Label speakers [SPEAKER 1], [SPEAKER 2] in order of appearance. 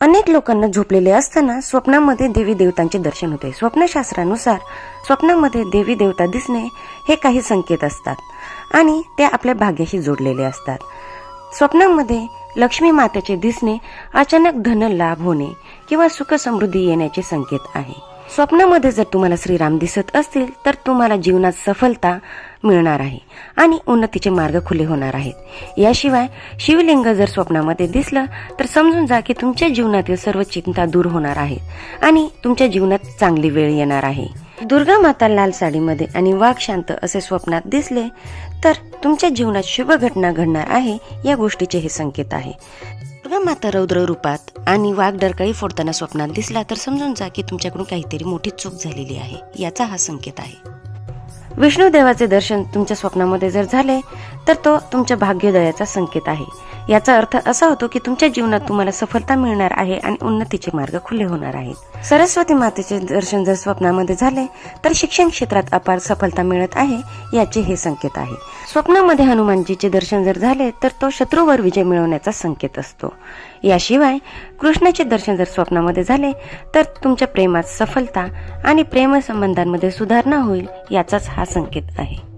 [SPEAKER 1] अनेक लोकांना झोपलेले असताना स्वप्नामध्ये देवी देवतांचे दर्शन होते. स्वप्नशास्त्रानुसार स्वप्नामध्ये देवी देवता दिसणे हे काही संकेत असतात आणि ते आपल्या भाग्याशी जोडलेले असतात. स्वप्नामध्ये लक्ष्मी मातेचे दिसणे अचानक धन लाभ होणे किंवा सुख समृद्धी येण्याचे संकेत आहे. स्वप्नामध्ये जर तुम्हाला श्रीराम दिसत असतील तर तुम्हाला जीवनात सफलता मिळणार आहे आणि उन्नतीचे मार्ग खुले होणार आहेत. याशिवाय शिवलिंग जर स्वप्नामध्ये दिसलं तर समजून जा की तुमच्या जीवनातील सर्व चिंता दूर होणार आहेत आणि तुमच्या जीवनात चांगली वेळ येणार आहे. दुर्गा माता लाल साडीमध्ये आणि वाघ शांत असे स्वप्नात दिसले तर तुमच्या जीवनात शुभ घटना घडणार आहे या गोष्टीचे हे संकेत आहे. दुर्गा माता रौद्र रूपात आणि वाघ डरकाळी फोडताना स्वप्नात दिसला तर समजून जा की तुमच्याकडून काहीतरी मोठी चूक झालेली आहे याचा हा संकेत आहे. विष्णू देवाचे दर्शन तुमच्या स्वप्नामध्ये जर झाले तर तो तुमच्या भाग्योदयाचा संकेत आहे. याचा अर्थ असा होतो की तुमच्या जीवनात तुम्हाला सफलता मिळणार आहे आणि उन्नतीचे मार्ग खुले होणार आहेत. सरस्वती मातेचे दर्शन जर स्वप्नामध्ये झाले तर शिक्षण क्षेत्रात अपार सफलता मिळत आहे याचे हे संकेत आहे. स्वप्नामध्ये हनुमानजीचे दर्शन जर झाले तर तो शत्रूवर विजय मिळवण्याचा संकेत असतो. याशिवाय कृष्णाचे दर्शन जर स्वप्नामध्ये झाले तर तुमच्या प्रेमात सफलता आणि प्रेमसंबंधांमध्ये सुधारणा होईल याचाच हा संकेत आहे.